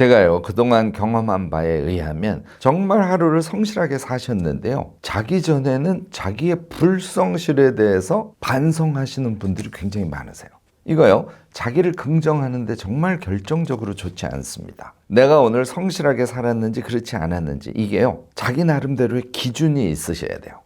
제가요, 그동안 경험한 바에 의하면 정말 하루를 성실하게 사셨는데요. 자기 전에는 자기의 불성실에 대해서 반성하시는 분들이 굉장히 많으세요. 이거요, 자기를 긍정하는데 정말 결정적으로 좋지 않습니다. 내가 오늘 성실하게 살았는지 그렇지 않았는지 이게요, 자기 나름대로의 기준이 있으셔야 돼요.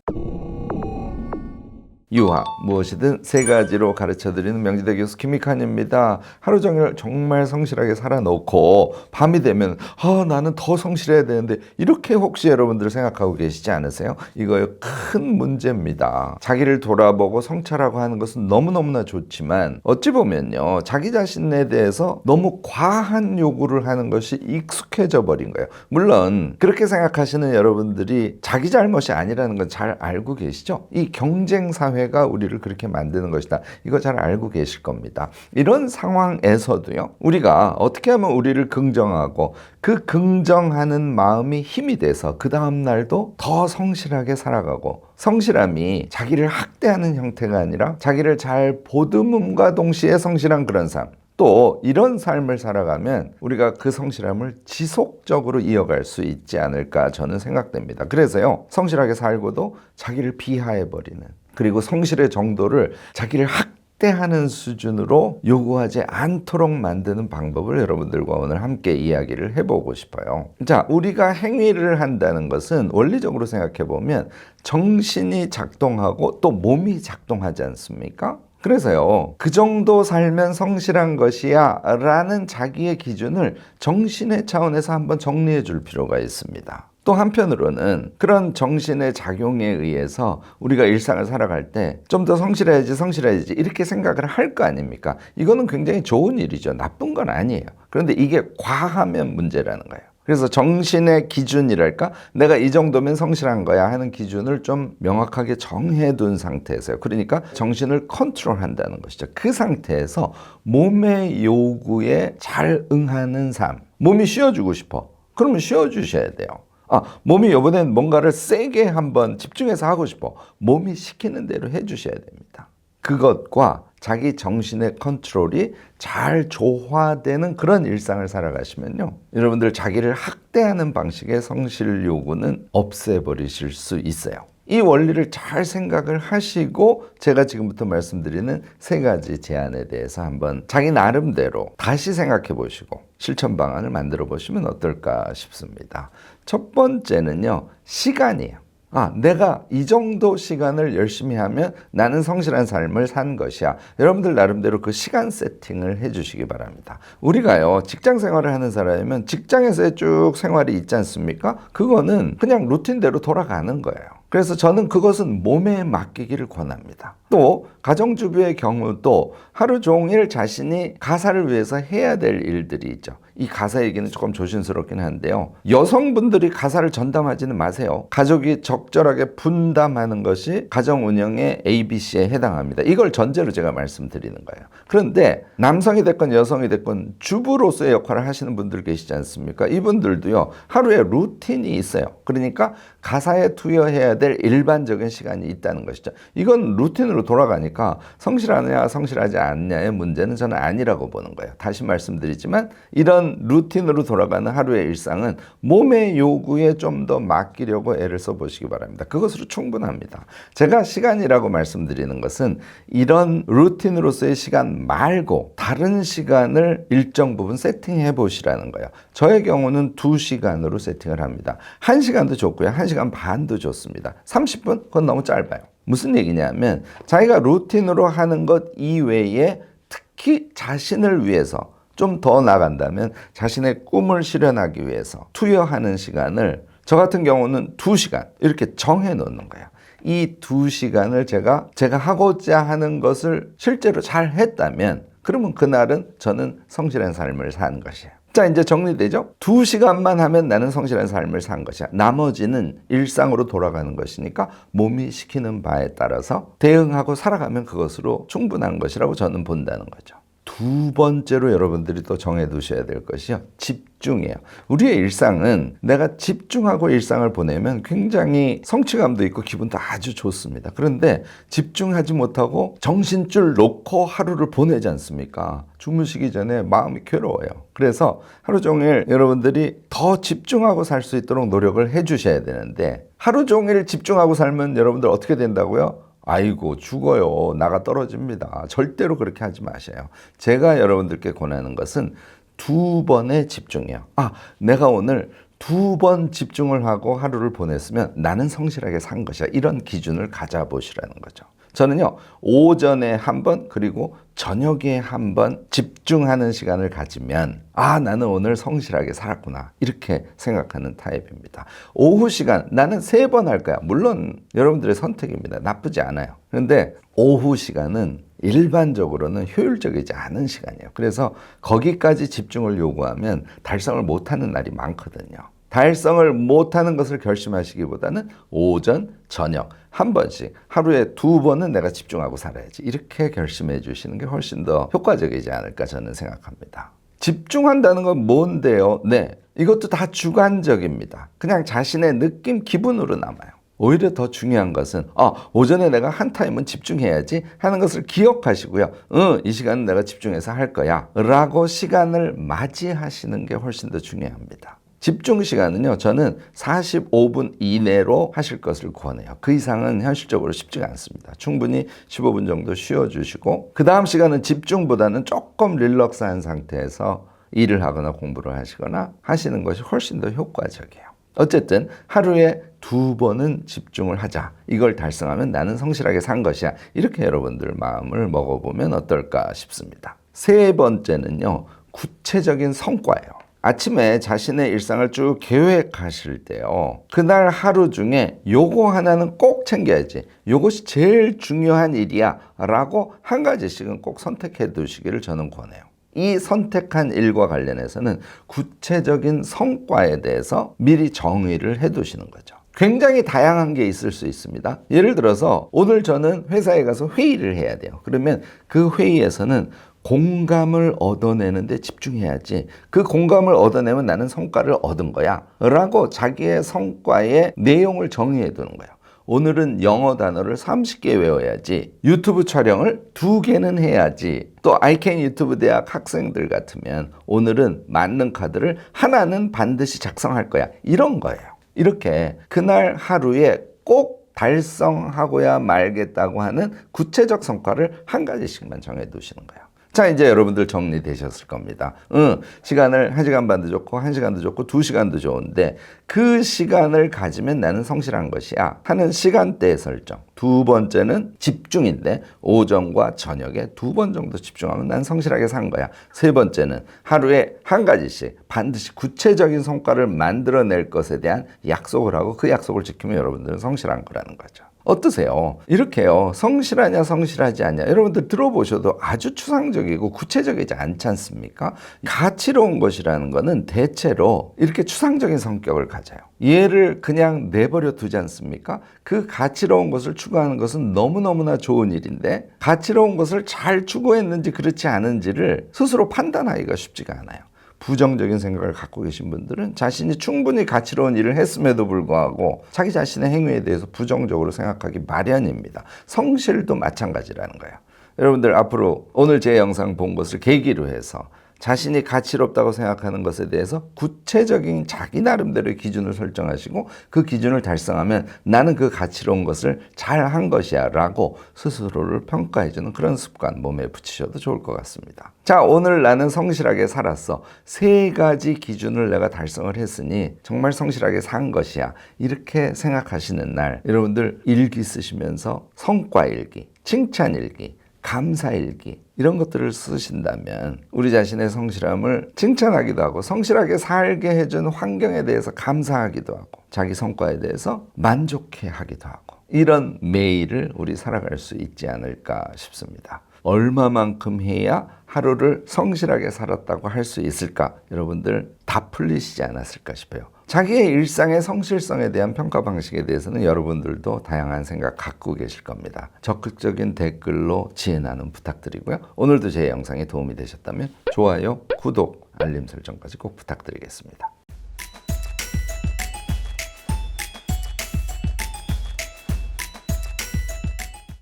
유화 무엇이든 세 가지로 가르쳐 드리는 명지대 교수 김익환입니다. 하루 종일 정말 성실하게 살아놓고 밤이 되면 아 나는 더 성실해야 되는데 이렇게 혹시 여러분들 생각하고 계시지 않으세요? 이거요 큰 문제입니다. 자기를 돌아보고 성찰하고 하는 것은 너무너무나 좋지만 어찌 보면요 자기 자신에 대해서 너무 과한 요구를 하는 것이 익숙해져 버린 거예요. 물론 그렇게 생각하시는 여러분들이 자기 잘못이 아니라는 건 잘 알고 계시죠? 이 경쟁 사회 가 우리를 그렇게 만드는 것이다. 이거 잘 알고 계실 겁니다. 이런 상황에서도요. 우리가 어떻게 하면 우리를 긍정하고 그 긍정하는 마음이 힘이 돼서 그 다음 날도 더 성실하게 살아가고 성실함이 자기를 학대하는 형태가 아니라 자기를 잘 보듬음과 동시에 성실한 그런 삶. 또 이런 삶을 살아가면 우리가 그 성실함을 지속적으로 이어갈 수 있지 않을까 저는 생각됩니다. 그래서요, 성실하게 살고도 자기를 비하해 버리는 그리고 성실의 정도를 자기를 학대하는 수준으로 요구하지 않도록 만드는 방법을 여러분들과 오늘 함께 이야기를 해보고 싶어요. 자, 우리가 행위를 한다는 것은 원리적으로 생각해 보면 정신이 작동하고 또 몸이 작동하지 않습니까? 그래서요, 그 정도 살면 성실한 것이야 라는 자기의 기준을 정신의 차원에서 한번 정리해 줄 필요가 있습니다. 또 한편으로는 그런 정신의 작용에 의해서 우리가 일상을 살아갈 때 좀 더 성실해야지 성실해야지 이렇게 생각을 할 거 아닙니까? 이거는 굉장히 좋은 일이죠. 나쁜 건 아니에요. 그런데 이게 과하면 문제라는 거예요. 그래서 정신의 기준이랄까? 내가 이 정도면 성실한 거야 하는 기준을 좀 명확하게 정해둔 상태에서요. 그러니까 정신을 컨트롤 한다는 것이죠. 그 상태에서 몸의 요구에 잘 응하는 삶. 몸이 쉬어주고 싶어. 그러면 쉬어주셔야 돼요. 아, 몸이 이번엔 뭔가를 세게 한번 집중해서 하고 싶어. 몸이 시키는 대로 해 주셔야 됩니다. 그것과 자기 정신의 컨트롤이 잘 조화되는 그런 일상을 살아가시면요. 여러분들 자기를 학대하는 방식의 성실 요구는 없애버리실 수 있어요. 이 원리를 잘 생각을 하시고 제가 지금부터 말씀드리는 세 가지 제안에 대해서 한번 자기 나름대로 다시 생각해 보시고 실천 방안을 만들어 보시면 어떨까 싶습니다. 첫 번째는요, 시간이에요. 아, 내가 이 정도 시간을 열심히 하면 나는 성실한 삶을 산 것이야. 여러분들 나름대로 그 시간 세팅을 해 주시기 바랍니다. 우리가요, 직장 생활을 하는 사람이면 직장에서의 쭉 생활이 있지 않습니까? 그거는 그냥 루틴대로 돌아가는 거예요. 그래서 저는 그것은 몸에 맡기기를 권합니다. 또 가정주부의 경우도 하루 종일 자신이 가사를 위해서 해야 될 일들이 있죠. 이 가사 얘기는 조금 조심스럽긴 한데요. 여성분들이 가사를 전담하지는 마세요. 가족이 적절하게 분담하는 것이 가정 운영의 ABC에 해당합니다. 이걸 전제로 제가 말씀드리는 거예요. 그런데 남성이 됐건 여성이 됐건 주부로서의 역할을 하시는 분들 계시지 않습니까? 이분들도요. 하루에 루틴이 있어요. 그러니까 가사에 투여해야 될 일반적인 시간이 있다는 것이죠. 이건 루틴으로 돌아가니까 성실하느냐 성실하지 않냐의 문제는 저는 아니라고 보는 거예요. 다시 말씀드리지만 이런 루틴으로 돌아가는 하루의 일상은 몸의 요구에 좀 더 맡기려고 애를 써보시기 바랍니다. 그것으로 충분합니다. 제가 시간이라고 말씀드리는 것은 이런 루틴으로서의 시간 말고 다른 시간을 일정 부분 세팅해 보시라는 거예요. 저의 경우는 두 시간으로 세팅을 합니다. 한 시간도 좋고요. 한 시간 반도 좋습니다. 30분? 그건 너무 짧아요. 무슨 얘기냐면 자기가 루틴으로 하는 것 이외에 특히 자신을 위해서 좀 더 나간다면 자신의 꿈을 실현하기 위해서 투여하는 시간을 저 같은 경우는 두 시간 이렇게 정해 놓는 거예요. 이 두 시간을 제가 제가 하고자 하는 것을 실제로 잘 했다면 그러면 그날은 저는 성실한 삶을 산 것이에요. 자, 이제 정리되죠? 두 시간만 하면 나는 성실한 삶을 산 것이야. 나머지는 일상으로 돌아가는 것이니까 몸이 시키는 바에 따라서 대응하고 살아가면 그것으로 충분한 것이라고 저는 본다는 거죠. 두 번째로 여러분들이 또 정해 두셔야 될 것이요. 집중이에요. 우리의 일상은 내가 집중하고 일상을 보내면 굉장히 성취감도 있고 기분도 아주 좋습니다. 그런데 집중하지 못하고 정신줄 놓고 하루를 보내지 않습니까? 주무시기 전에 마음이 괴로워요. 그래서 하루 종일 여러분들이 더 집중하고 살 수 있도록 노력을 해 주셔야 되는데 하루 종일 집중하고 살면 여러분들 어떻게 된다고요? 아이고 죽어요. 나가 떨어집니다. 절대로 그렇게 하지 마세요. 제가 여러분들께 권하는 것은 두 번의 집중이요. 아 내가 오늘 두 번 집중을 하고 하루를 보냈으면 나는 성실하게 산 것이야 이런 기준을 가져보시라는 거죠. 저는요 오전에 한 번 그리고 저녁에 한번 집중하는 시간을 가지면 아 나는 오늘 성실하게 살았구나. 이렇게 생각하는 타입입니다. 오후 시간 나는 세 번 할 거야. 물론 여러분들의 선택입니다. 나쁘지 않아요. 그런데 오후 시간은 일반적으로는 효율적이지 않은 시간이에요. 그래서 거기까지 집중을 요구하면 달성을 못하는 날이 많거든요. 달성을 못하는 것을 결심하시기보다는 오전, 저녁 한 번씩 하루에 두 번은 내가 집중하고 살아야지 이렇게 결심해 주시는 게 훨씬 더 효과적이지 않을까 저는 생각합니다. 집중한다는 건 뭔데요? 네, 이것도 다 주관적입니다. 그냥 자신의 느낌, 기분으로 남아요. 오히려 더 중요한 것은 아, 오전에 내가 한 타임은 집중해야지 하는 것을 기억하시고요. 응, 이 시간은 내가 집중해서 할 거야. 라고 시간을 맞이하시는 게 훨씬 더 중요합니다. 집중 시간은요, 저는 45분 이내로 하실 것을 권해요. 그 이상은 현실적으로 쉽지가 않습니다. 충분히 15분 정도 쉬어주시고, 그 다음 시간은 집중보다는 조금 릴럭스한 상태에서 일을 하거나 공부를 하시거나 하시는 것이 훨씬 더 효과적이에요. 어쨌든 하루에 두 번은 집중을 하자. 이걸 달성하면 나는 성실하게 산 것이야. 이렇게 여러분들 마음을 먹어보면 어떨까 싶습니다. 세 번째는요, 구체적인 성과예요. 아침에 자신의 일상을 쭉 계획하실 때요. 그날 하루 중에 요거 하나는 꼭 챙겨야지. 요것이 제일 중요한 일이야. 라고 한 가지씩은 꼭 선택해 두시기를 저는 권해요. 이 선택한 일과 관련해서는 구체적인 성과에 대해서 미리 정의를 해 두시는 거죠. 굉장히 다양한 게 있을 수 있습니다. 예를 들어서 오늘 저는 회사에 가서 회의를 해야 돼요. 그러면 그 회의에서는 공감을 얻어내는데 집중해야지. 그 공감을 얻어내면 나는 성과를 얻은 거야. 라고 자기의 성과의 내용을 정의해 두는 거예요. 오늘은 영어 단어를 30개 외워야지. 유튜브 촬영을 두 개는 해야지. 또 아이캔 유튜브 대학 학생들 같으면 오늘은 맞는 카드를 하나는 반드시 작성할 거야. 이런 거예요. 이렇게 그날 하루에 꼭 달성하고야 말겠다고 하는 구체적 성과를 한 가지씩만 정해 두시는 거예요. 자, 이제 여러분들 정리되셨을 겁니다. 응, 시간을 한 시간 반도 좋고, 한 시간도 좋고, 두 시간도 좋은데, 그 시간을 가지면 나는 성실한 것이야. 하는 시간대 설정. 두 번째는 집중인데, 오전과 저녁에 두 번 정도 집중하면 난 성실하게 산 거야. 세 번째는 하루에 한 가지씩 반드시 구체적인 성과를 만들어낼 것에 대한 약속을 하고 그 약속을 지키면 여러분들은 성실한 거라는 거죠. 어떠세요? 이렇게요. 성실하냐, 성실하지 않냐. 여러분들 들어보셔도 아주 추상적이고 구체적이지 않지 않습니까? 가치로운 것이라는 거는 대체로 이렇게 추상적인 성격을 가져요. 얘를 그냥 내버려 두지 않습니까? 그 가치로운 것을 추구하는 것은 너무너무나 좋은 일인데, 가치로운 것을 잘 추구했는지 그렇지 않은지를 스스로 판단하기가 쉽지가 않아요. 부정적인 생각을 갖고 계신 분들은 자신이 충분히 가치로운 일을 했음에도 불구하고 자기 자신의 행위에 대해서 부정적으로 생각하기 마련입니다. 성실도 마찬가지라는 거예요. 여러분들 앞으로 오늘 제 영상 본 것을 계기로 해서 자신이 가치롭다고 생각하는 것에 대해서 구체적인 자기 나름대로의 기준을 설정하시고 그 기준을 달성하면 나는 그 가치로운 것을 잘 한 것이야 라고 스스로를 평가해주는 그런 습관 몸에 붙이셔도 좋을 것 같습니다. 자, 오늘 나는 성실하게 살았어. 세 가지 기준을 내가 달성을 했으니 정말 성실하게 산 것이야. 이렇게 생각하시는 날 여러분들 일기 쓰시면서 성과 일기, 칭찬 일기, 감사일기 이런 것들을 쓰신다면 우리 자신의 성실함을 칭찬하기도 하고 성실하게 살게 해준 환경에 대해서 감사하기도 하고 자기 성과에 대해서 만족해 하기도 하고 이런 매일을 우리 살아갈 수 있지 않을까 싶습니다. 얼마만큼 해야 하루를 성실하게 살았다고 할 수 있을까? 여러분들 다 풀리시지 않았을까 싶어요. 자기의 일상의 성실성에 대한 평가 방식에 대해서는 여러분들도 다양한 생각 갖고 계실 겁니다. 적극적인 댓글로 지혜 나눔 부탁드리고요. 오늘도 제 영상이 도움이 되셨다면 좋아요, 구독, 알림 설정까지 꼭 부탁드리겠습니다.